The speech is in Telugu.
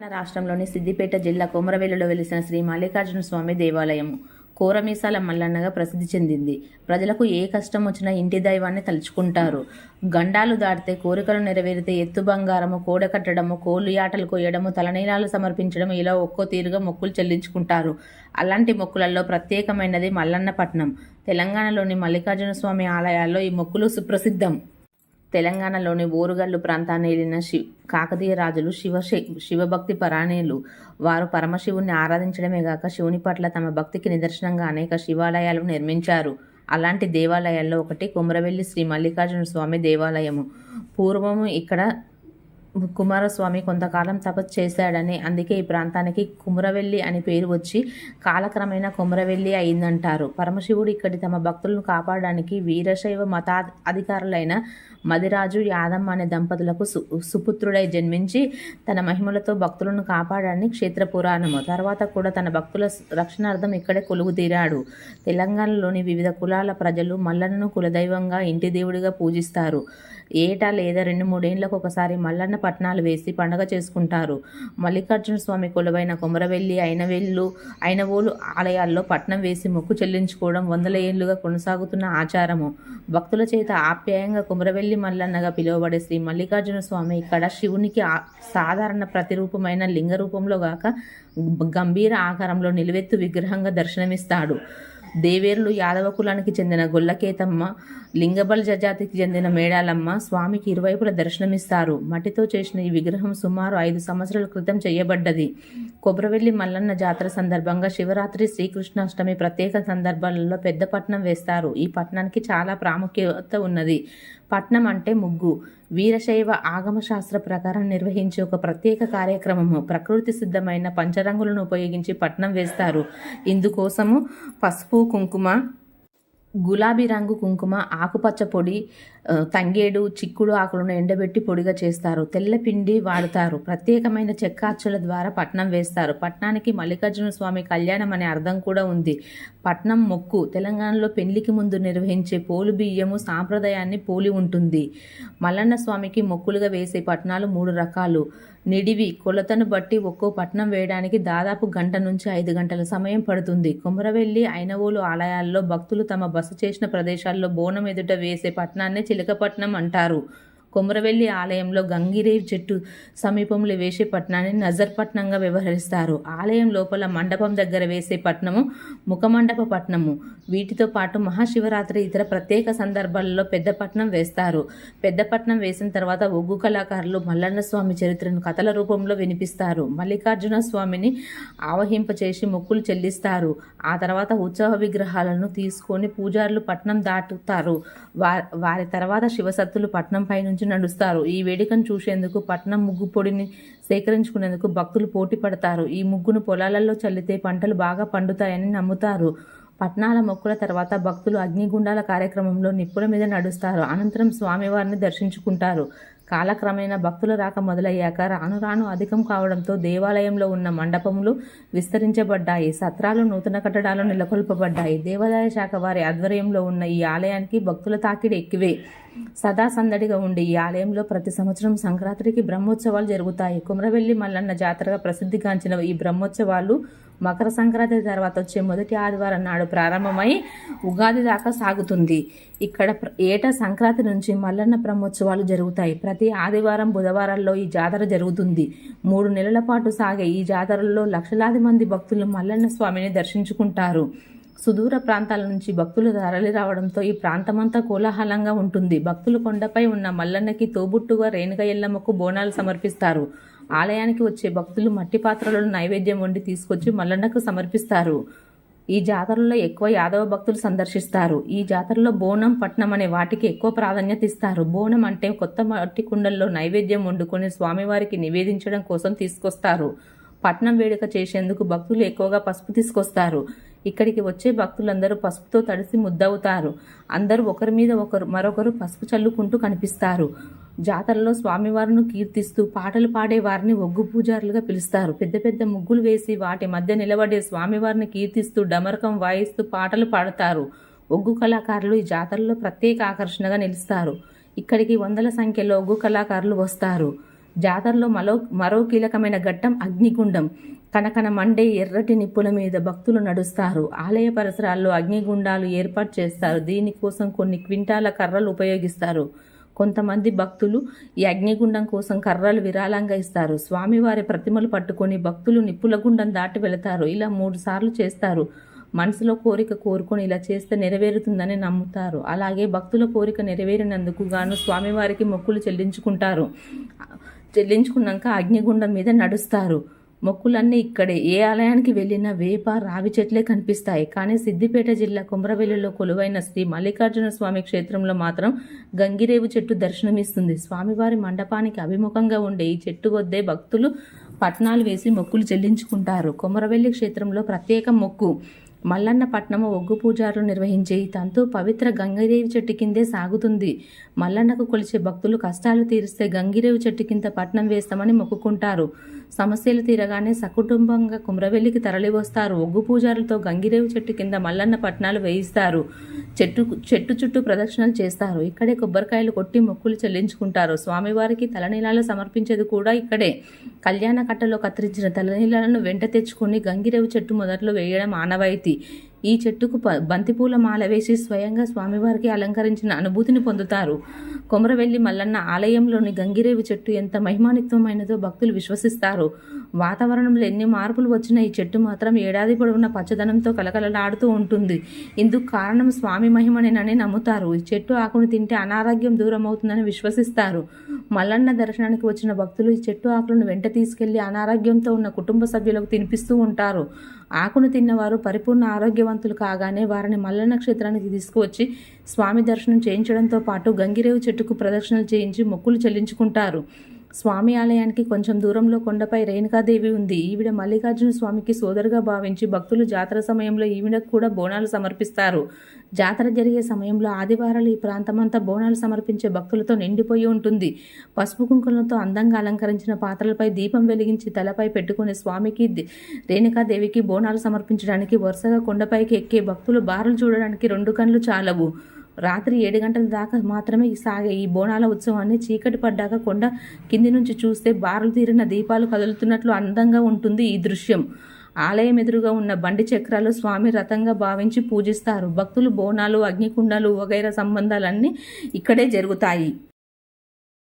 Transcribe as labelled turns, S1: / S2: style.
S1: రాష్ట్రంలోని సిద్దిపేట జిల్లా కొమరవెల్లిలో వెలిసిన శ్రీ మల్లికార్జున స్వామి దేవాలయం కోరమీసాల మల్లన్నగా ప్రసిద్ధి చెందింది. ప్రజలకు ఏ కష్టం వచ్చినా ఇంటి దైవాన్ని తలుచుకుంటారు. గండాలు దాటితే కోరికలు నెరవేరితే ఎత్తు బంగారము కోడ కట్టడము కోళ్ళు యాటలు కోయడము తలనీలాలు సమర్పించడం ఇలా ఒక్కో తీరుగా మొక్కులు చెల్లించుకుంటారు. అలాంటి మొక్కులలో ప్రత్యేకమైనది మల్లన్నపట్నం. తెలంగాణలోని మల్లికార్జున స్వామి ఆలయాల్లో ఈ మొక్కులు సుప్రసిద్ధం. తెలంగాణలోని ఓరుగల్లు ప్రాంతాన్ని ఏలిన శి కాకతీయ రాజులు శివ శివభక్తి పరాయణులు. వారు పరమశివుణ్ణి ఆరాధించడమే గాక శివుని పట్ల తమ భక్తికి నిదర్శనంగా అనేక శివాలయాలు నిర్మించారు. అలాంటి దేవాలయాల్లో ఒకటి కుమ్రవెల్లి శ్రీ మల్లికార్జున స్వామి దేవాలయము. పూర్వము ఇక్కడ కుమారస్వామి కొంతకాలం తపస్సు చేశాడని అందుకే ఈ ప్రాంతానికి కుమరవెల్లి అని పేరు వచ్చి కాలక్రమేణా కుమరవెల్లి అయిందంటారు. పరమశివుడు ఇక్కడి తమ భక్తులను కాపాడడానికి వీరశైవ మతా అధికారులైన మదిరాజు యాదమ్మ అనే దంపతులకు సు సుపుత్రుడై జన్మించి తన మహిమలతో భక్తులను కాపాడని క్షేత్ర పురాణము. తర్వాత కూడా తన భక్తుల రక్షణార్థం ఇక్కడే కొలువు తీరాడు తెలంగాణలోని వివిధ కులాల ప్రజలు మల్లన్నను కులదైవంగా ఇంటి దేవుడిగా పూజిస్తారు. ఏటా లేదా రెండు మూడేళ్ళకు ఒకసారి మల్లన్న పట్నాలు వేసి పండగ చేసుకుంటారు. మల్లికార్జున స్వామి కొలువైన కొమరవెల్లి అయినవేళ్ళు అయినవోలు ఆలయాల్లో పట్నం వేసి మొక్కు చెల్లించుకోవడం వందల ఏళ్ళుగా కొనసాగుతున్న ఆచారము. భక్తుల చేత ఆప్యాయంగా కుమరవెల్లి మల్లన్నగా పిలువబడే శ్రీ మల్లికార్జున స్వామి ఇక్కడ శివునికి సాధారణ ప్రతిరూపమైన లింగ రూపంలో గాక గంభీర ఆకారంలో నిలువెత్తు విగ్రహంగా దర్శనమిస్తాడు. దేవేరులు యాదవ కులానికి చెందిన గొల్లకేతమ్మ లింగబల్ జజాతికి చెందిన మేడాలమ్మ స్వామికి ఇరువైపుల దర్శనమిస్తారు. మట్టితో చేసిన ఈ విగ్రహం సుమారు ఐదు సంవత్సరాల క్రితం చేయబడ్డది. కొబ్రవెల్లి మల్లన్న జాతర సందర్భంగా శివరాత్రి శ్రీకృష్ణాష్టమి ప్రత్యేక సందర్భాలలో పెద్ద పట్నం వేస్తారు. ఈ పట్టణానికి చాలా ప్రాముఖ్యత ఉన్నది. పట్నం అంటే ముగ్గు. వీరశైవ ఆగమశాస్త్ర ప్రకారం నిర్వహించే ఒక ప్రత్యేక కార్యక్రమము. ప్రకృతి సిద్ధమైన పంచరంగులను ఉపయోగించి పట్నం వేస్తారు. ఇందుకోసము పసుపు కుంకుమ గులాబీ రంగు కుంకుమ ఆకుపచ్చ పొడి తంగేడు చిక్కుడు ఆకులను ఎండబెట్టి పొడిగా చేస్తారు. తెల్ల పిండి వాడుతారు. ప్రత్యేకమైన చెక్కాచుల ద్వారా పట్నం వేస్తారు. పట్నానికి మల్లికార్జున స్వామి కళ్యాణం అనే అర్థం కూడా ఉంది. పట్నం మొక్కు తెలంగాణలో పెళ్ళికి ముందు నిర్వహించే పోలు బియ్యము సాంప్రదాయాన్ని పోలి ఉంటుంది. మల్లన్న స్వామికి మొక్కులుగా వేసే పట్నాలు మూడు రకాలు. నిడివి కొలతను బట్టి ఒక్కో పట్నం వేయడానికి దాదాపు గంట నుంచి ఐదు గంటల సమయం పడుతుంది. కుమరవెల్లి ఐనవోలు ఆలయాల్లో భక్తులు తమ బస చేసిన ప్రదేశాల్లో బోనం ఎదుట వేసే పట్నాన్ని చిలకపట్నం అంటారు. కొమరవెల్లి ఆలయంలో గంగిరేవ్ చెట్టు సమీపంలో వేసే పట్నాన్ని నజర్ పట్నంగా వ్యవహరిస్తారు. ఆలయం లోపల మండపం దగ్గర వేసే పట్నము ముఖమండప పట్నము వీటితో పాటు మహాశివరాత్రి ఇతర ప్రత్యేక సందర్భాలలో పెద్దపట్నం వేస్తారు. పెద్దపట్నం వేసిన తర్వాత ఒగ్గు కళాకారులు మల్లన్న స్వామి చరిత్రను కథల రూపంలో వినిపిస్తారు. మల్లికార్జున స్వామిని ఆవహింపచేసి మొక్కులు చెల్లిస్తారు. ఆ తర్వాత ఉత్సవ విగ్రహాలను తీసుకొని పూజారులు పట్నం దాటుతారు. వారి తర్వాత శివసత్తులు పట్నం పై నుంచి నుంచి నడుస్తారు. ఈ వేడుకను చూసేందుకు పట్నం ముగ్గు పొడిని సేకరించుకునేందుకు భక్తులు పోటీ పడతారు. ఈ ముగ్గును పొలాలలో చల్లితే పంటలు బాగా పండుతాయని నమ్ముతారు. పట్నాల మొక్కుల తర్వాత భక్తులు అగ్నిగుండాల కార్యక్రమంలో నిప్పుల మీద నడుస్తారు. అనంతరం స్వామివారిని దర్శించుకుంటారు. కాలక్రమేణా భక్తుల రాక మొదలయ్యాక రాను రాను అధికం కావడంతో దేవాలయంలో ఉన్న మండపములు విస్తరించబడ్డాయి. సత్రాలు నూతన కట్టడాలు నెలకొల్పబడ్డాయి. దేవాదాయ శాఖ వారి ఆధ్వర్యంలో ఉన్న ఈ ఆలయానికి భక్తుల తాకిడి ఎక్కువే. సదా సందడిగా ఉండే ఈ ఆలయంలో ప్రతి సంవత్సరం సంక్రాంతికి బ్రహ్మోత్సవాలు జరుగుతాయి. కుమరవెల్లి మల్లన్న జాతరగా ప్రసిద్ధిగాంచిన ఈ బ్రహ్మోత్సవాలు మకర సంక్రాంతి తర్వాత వచ్చే మొదటి ఆదివారం నాడు ప్రారంభమై ఉగాది దాకా సాగుతుంది. ఇక్కడ ఏటా సంక్రాంతి నుంచి మల్లన్న బ్రహ్మోత్సవాలు జరుగుతాయి. ప్రతి ఆదివారం బుధవారాల్లో ఈ జాతర జరుగుతుంది. మూడు నెలల పాటు సాగే ఈ జాతరల్లో లక్షలాది మంది భక్తులు మల్లన్న స్వామిని దర్శించుకుంటారు. సుదూర ప్రాంతాల నుంచి భక్తులు తరలి రావడంతో ఈ ప్రాంతమంతా కోలాహలంగా ఉంటుంది. భక్తులు కొండపై ఉన్న మల్లన్నకి తోబుట్టుగా రేణుక ఎల్లమ్మకు బోనాలు సమర్పిస్తారు. ఆలయానికి వచ్చే భక్తులు మట్టి పాత్రలను నైవేద్యం వండి తీసుకొచ్చి మల్లన్నకు సమర్పిస్తారు. ఈ జాతరలో ఎక్కువ యాదవ భక్తులు సందర్శిస్తారు. ఈ జాతరలో బోనం పట్నం అనే వాటికి ఎక్కువ ప్రాధాన్యత ఇస్తారు. బోనం అంటే కొత్త మట్టి కుండల్లో నైవేద్యం వండుకొని స్వామివారికి నివేదించడం కోసం తీసుకొస్తారు. పట్నం వేడుక చేసేందుకు భక్తులు ఎక్కువగా పసుపు తీసుకొస్తారు. ఇక్కడికి వచ్చే భక్తులందరూ పసుపుతో తడిసి ముద్దవుతారు. అందరూ ఒకరి మీద ఒకరు మరొకరు పసుపు చల్లుకుంటూ కనిపిస్తారు. జాతరలో స్వామివారిని కీర్తిస్తూ పాటలు పాడే వారిని ఒగ్గు పూజారులుగా పిలుస్తారు. పెద్ద పెద్ద ముగ్గులు వేసి వాటి మధ్య నిలబడే స్వామివారిని కీర్తిస్తూ డమరకం వాయిస్తూ పాటలు పాడతారు. ఒగ్గు కళాకారులు ఈ జాతరలో ప్రత్యేక ఆకర్షణగా నిలుస్తారు. ఇక్కడికి వందల సంఖ్యలో ఒగ్గు కళాకారులు వస్తారు. జాతరలో మరో మరో కీలకమైన ఘట్టం అగ్నిగుండం. కనకన మండే ఎర్రటి నిప్పుల మీద భక్తులు నడుస్తారు. ఆలయ పరిసరాల్లో అగ్నిగుండాలు ఏర్పాటు చేస్తారు. దీనికోసం కొన్ని క్వింటాల కర్రలు ఉపయోగిస్తారు. కొంతమంది భక్తులు ఈ అగ్నిగుండం కోసం కర్రలు విరాళంగా ఇస్తారు. స్వామివారి ప్రతిమలు పట్టుకొని భక్తులు నిప్పుల గుండం దాటి వెళతారు. ఇలా మూడు సార్లు చేస్తారు. మనసులో కోరిక కోరుకొని ఇలా చేస్తే నెరవేరుతుందని నమ్ముతారు. అలాగే భక్తుల కోరిక నెరవేరినందుకు గాను స్వామివారికి మొక్కులు చెల్లించుకుంటారు. చెల్లించుకున్నాక అగ్నిగుండం మీద నడుస్తారు. మొక్కులన్నీ ఇక్కడే. ఏ ఆలయానికి వెళ్ళినా వేప రావి చెట్లే కనిపిస్తాయి. కానీ సిద్దిపేట జిల్లా కుమ్రవెల్లిలో కొలువైన శ్రీ మల్లికార్జున స్వామి క్షేత్రంలో మాత్రం గంగిరేవు చెట్టు దర్శనమిస్తుంది. స్వామివారి మండపానికి అభిముఖంగా ఉండే ఈ చెట్టు వద్దే భక్తులు పట్నాలు వేసి మొక్కులు చెల్లించుకుంటారు. కొమరవెల్లి క్షేత్రంలో ప్రత్యేక మొక్కు. మల్లన్న పట్నము ఒగ్గు పూజారులు నిర్వహించే ఈ తంతు పవిత్ర గంగిరేవి చెట్టు కిందే సాగుతుంది. మల్లన్నకు కొలిచే భక్తులు కష్టాలు తీరిస్తే గంగిరేవి చెట్టు కింద పట్నం వేస్తామని మొక్కుకుంటారు. సమస్యలు తీరగానే సకుటుంబంగా కుమ్రవెల్లికి తరలివస్తారు. ఒగ్గు పూజారులతో గంగిరేవి చెట్టు కింద మల్లన్న పట్నాలు వేయిస్తారు. చెట్టు చెట్టు చుట్టూ ప్రదక్షిణలు చేస్తారు. ఇక్కడే కొబ్బరికాయలు కొట్టి మొక్కులు చెల్లించుకుంటారు. స్వామివారికి తలనీలాలు సమర్పించేది కూడా ఇక్కడే. కళ్యాణ కట్టలో కత్తిరించిన తలనీలాలను వెంట తెచ్చుకుని గంగిరేవు చెట్టు మొదట్లో వేయడం ఆనవాయితీ. ఈ చెట్టుకు ప బంతిపూల మాల వేసి స్వయంగా స్వామివారికి అలంకరించిన అనుభూతిని పొందుతారు. కొమరవెల్లి మల్లన్న ఆలయంలోని గంగిరేవి చెట్టు ఎంత మహిమానిత్వమైనదో భక్తులు విశ్వసిస్తారు. వాతావరణంలో ఎన్ని మార్పులు వచ్చినా ఈ చెట్టు మాత్రం ఏడాది పొడవున పచ్చదనంతో కలకలలాడుతూ ఉంటుంది. ఇందుకు కారణం స్వామి మహిమనేనని నమ్ముతారు. ఈ చెట్టు ఆకును తింటే అనారోగ్యం దూరం అవుతుందని విశ్వసిస్తారు. మల్లన్న దర్శనానికి వచ్చిన భక్తులు ఈ చెట్టు ఆకులను వెంట తీసుకెళ్ళి అనారోగ్యంతో ఉన్న కుటుంబ సభ్యులకు తినిపిస్తూ ఉంటారు. ఆకును తిన్నవారు పరిపూర్ణ ఆరోగ్యవంతులు కాగానే వారిని మల్లన్న క్షేత్రానికి తీసుకువచ్చి స్వామి దర్శనం చేయించడంతో పాటు గంగిరేవు చెట్టుకు ప్రదక్షిణలు చేయించి మొక్కులు చెల్లించుకుంటారు. స్వామి ఆలయానికి కొంచెం దూరంలో కొండపై రేణుకాదేవి ఉంది. ఈవిడ మల్లికార్జున స్వామికి సోదరుగా భావించి భక్తులు జాతర సమయంలో ఈవిడకు కూడా బోనాలు సమర్పిస్తారు. జాతర జరిగే సమయంలో ఆదివారాలు ఈ ప్రాంతమంతా బోనాలు సమర్పించే భక్తులతో నిండిపోయి ఉంటుంది. పసుపు కుంకుమలతో అందంగా అలంకరించిన పాత్రలపై దీపం వెలిగించి తలపై పెట్టుకుని స్వామికి రేణుకాదేవికి బోనాలు సమర్పించడానికి వరుసగా కొండపైకి ఎక్కే భక్తులు బారులు చూడడానికి రెండు కళ్ళు చాలవు. రాత్రి ఏడు గంటల దాకా మాత్రమే సాగే ఈ బోనాల ఉత్సవాన్ని చీకటి పడ్డాక కొండ కింది నుంచి చూస్తే బారులు తీరిన దీపాలు కదులుతున్నట్లు అందంగా ఉంటుంది ఈ దృశ్యం. ఆలయం ఎదురుగా ఉన్న బండి చక్రాలు స్వామి రథంగా భావించి పూజిస్తారు. భక్తులు బోనాలు అగ్నికుండాలు వగైరా సంబంధాలన్నీ ఇక్కడే జరుగుతాయి.